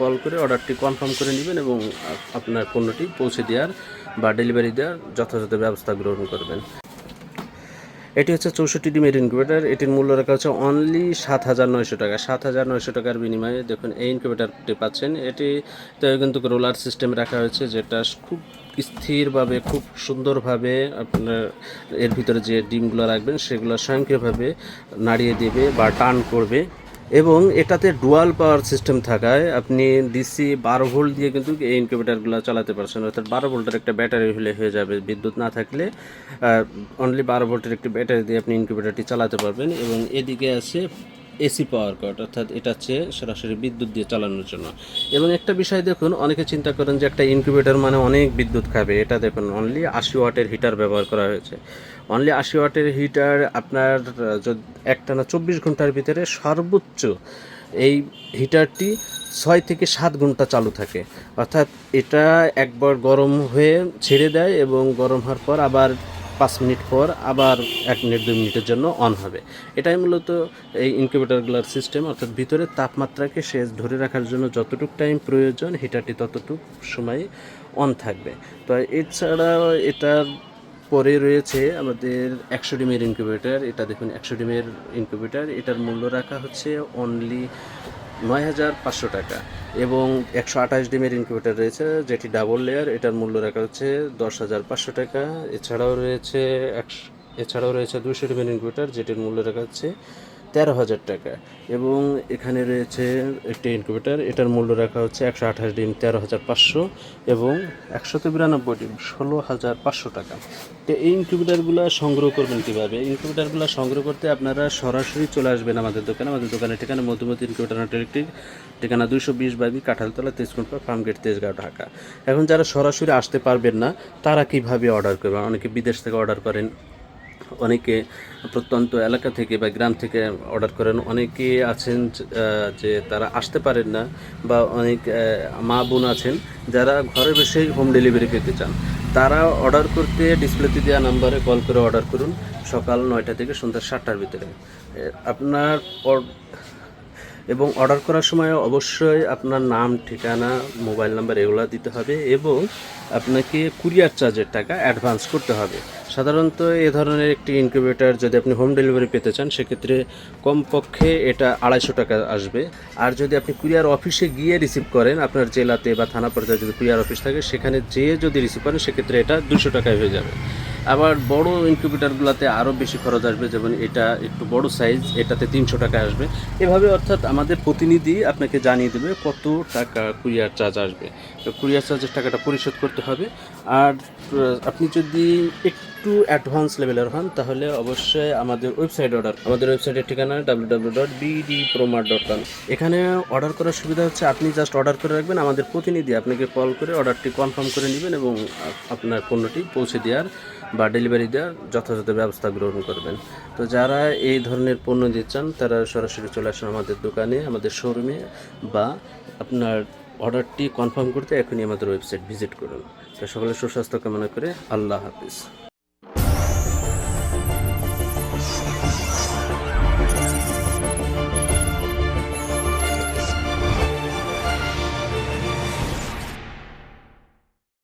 Call করে অর্ডারটি confirm করে নেবেন এবং আপনার পণ্যটি পৌঁছে দেওয়ার বা ডেলিভারি দেওয়ার যথাযথ ব্যবস্থা গ্রহণ করবেন। এটি হচ্ছে চৌষট্টি ডিমের ইনকিউবেটার এটির মূল্য রাখা হচ্ছে অনলি সাত হাজার নয়শো টাকা। সাত হাজার নয়শো টাকার বিনিময়ে দেখুন, এই ইনকিউবেটারটি পাচ্ছেন। এটিতে কিন্তু রোলার সিস্টেম রাখা হয়েছে, যেটা খুব স্থিরভাবে, খুব সুন্দরভাবে আপনার এর ভিতরে যে ডিমগুলো রাখবেন, সেগুলো স্বয়ংক্রিয়ভাবে নাড়িয়ে দেবে বা টান করবে। এবং এটাতে ডুয়াল পাওয়ার সিস্টেম থাকায় আপনি ডিসি বারো ভোল্ট দিয়ে কিন্তু এই ইনকিউবেটারগুলো চালাতে পারছেন। অর্থাৎ বারো ভোল্টের একটা ব্যাটারি হলে হয়ে যাবে। বিদ্যুৎ না থাকলে অনলি বারো ভোল্টের একটি ব্যাটারি দিয়ে আপনি ইনকিউবেটারটি চালাতে পারবেন। এবং এদিকে আছে এসি পাওয়ার কট অর্থাৎ এটা হচ্ছে সরাসরি বিদ্যুৎ দিয়ে চালানোর জন্য। এবং একটা বিষয় দেখুন অনেকে চিন্তা করেন যে একটা ইনকিউবেটার মানে অনেক বিদ্যুৎ খাবে। এটা দেখুন অনলি আশি ওয়াটের হিটার ব্যবহার করা হয়েছে। অনলি আশি ওয়াটের হিটার আপনার আহ, যদি একটানা চব্বিশ ঘণ্টার ভিতরে সর্বোচ্চ এই হিটারটি ছয় থেকে সাত ঘণ্টা চালু থাকে। অর্থাৎ এটা একবার গরম হয়ে ছেড়ে দেয় এবং গরম হওয়ার পর আবার পাঁচ মিনিট পর আবার এক মিনিট, দুই মিনিটের জন্য অন হবে। এটাই মূলত এই ইনকিউবেটারগুলোর সিস্টেম অর্থাৎ ভিতরে তাপমাত্রাকে শেষ ধরে রাখার জন্য যতটুকু টাইম প্রয়োজন হিটারটি ততটুকু সময় অন থাকবে। তো এছাড়াও এটার পরে রয়েছে আমাদের একশো ডিমের ইনকিউবেটার এটা দেখুন, একশো ডিমের ইনকিউবেটার এটার মূল্য রাখা হচ্ছে অনলি নয় হাজার পাঁচশো টাকা। এবং একশো আঠাশ ডিমের ইনকিউবেটার রয়েছে, যেটি ডাবল লেয়ার এটার মূল্য রাখা হচ্ছে দশ হাজার পাঁচশো টাকা। এছাড়াও রয়েছে একশো এছাড়াও রয়েছে দুশো ডিমের ইনকিউবেটার যেটির মূল্য রাখা হচ্ছে তেরো হাজার টাকা। এবং এখানে রয়েছে একটি ইনকিউবেটার এটার মূল্য রাখা হচ্ছে একশো আঠাশ ডিম, তেরো হাজার পাঁচশো এবং একশত বিরানব্বই ডিম, ষোলো হাজার পাঁচশো টাকা। তো এই ইনকিউবেটারগুলো সংগ্রহ করবেন কীভাবে? ইনকিউবেটারগুলো সংগ্রহ করতে আপনারা সরাসরি চলে আসবেন আমাদের দোকানে। আমাদের দোকানের ঠিকানা মধুমতি ইনকিউবেটার ইলেকট্রিক ঠিকানা দুশো বিশ বাইবি কাঁঠালতলা তেজকুন্পা ফার্মগেট তেজগাঁও, ঢাকা। এখন যারা সরাসরি আসতে পারবেন না, তারা কীভাবে অর্ডার করবেন? অনেকে বিদেশ থেকে অর্ডার করেন। অনেকে প্রত্যন্ত এলাকা থেকে বা গ্রাম থেকে অর্ডার করেন। অনেকে আছেন যে তারা আসতে পারেন না বা অনেক মা বোন আছেন যারা ঘরে বসেই হোম ডেলিভারি পেতে চান। তারা অর্ডার করতে ডিসপ্লেতে দেওয়া নাম্বারে কল করে অর্ডার করুন সকাল নয়টা থেকে সন্ধ্যা সাতটার ভিতরে। আপনার এবং অর্ডার করার সময় অবশ্যই আপনার নাম, ঠিকানা মোবাইল নাম্বার এগুলো দিতে হবে এবং আপনাকে কুরিয়ার চার্জের টাকা অ্যাডভান্স করতে হবে। সাধারণত এ ধরনের একটি ইনকিউবেটার যদি আপনি হোম ডেলিভারি পেতে চান, সেক্ষেত্রে কমপক্ষে এটা আড়াইশো টাকা আসবে। আর যদি আপনি কুরিয়ার অফিসে গিয়ে রিসিভ করেন, আপনার জেলাতে বা থানা পর্যায়ে যদি কুরিয়ার অফিস থাকে, সেখানে যেয়ে যদি রিসিভ করেন, সেক্ষেত্রে এটা দুশো টাকায় হয়ে যাবে। আবার বড় ইনকিউবেটারগুলোতে আরও বেশি খরচ আসবে, যেমন এটা একটু বড় সাইজ এটাতে তিনশো টাকা আসবে। এভাবে অর্থাৎ আমাদের প্রতিনিধি আপনাকে জানিয়ে দেবে কত টাকা কুরিয়ার চার্জ আসবে। তো কুরিয়ার চার্জের টাকাটা পরিশোধ করতে হবে। আর আপনি যদি একটু অ্যাডভান্স লেভেলের হন, তাহলে অবশ্যই আমাদের ওয়েবসাইট অর্ডার আমাদের ওয়েবসাইটের ঠিকানা W W dot BD promar dot com এখানে অর্ডার করার সুবিধা হচ্ছে, আপনি জাস্ট অর্ডার করে রাখবেন, আমাদের প্রতিনিধি আপনাকে কল করে অর্ডারটি কনফার্ম করে নেবেন এবং আপনার পণ্যটি পৌঁছে দেওয়ার বা ডেলিভারি দেওয়ার যথাযথ ব্যবস্থা গ্রহণ করবেন। তো যারা এই ধরনের পণ্য দিচ্ছেন তারা সরাসরি চলে আসুন আমাদের দোকানে, আমাদের শোরুমে বা আপনার অর্ডারটি কনফার্ম করতে এখনই আমাদের ওয়েবসাইট ভিজিট করুন। তো সকলে সুস্বাস্থ্য কামনা করে আল্লাহ হাফিজ।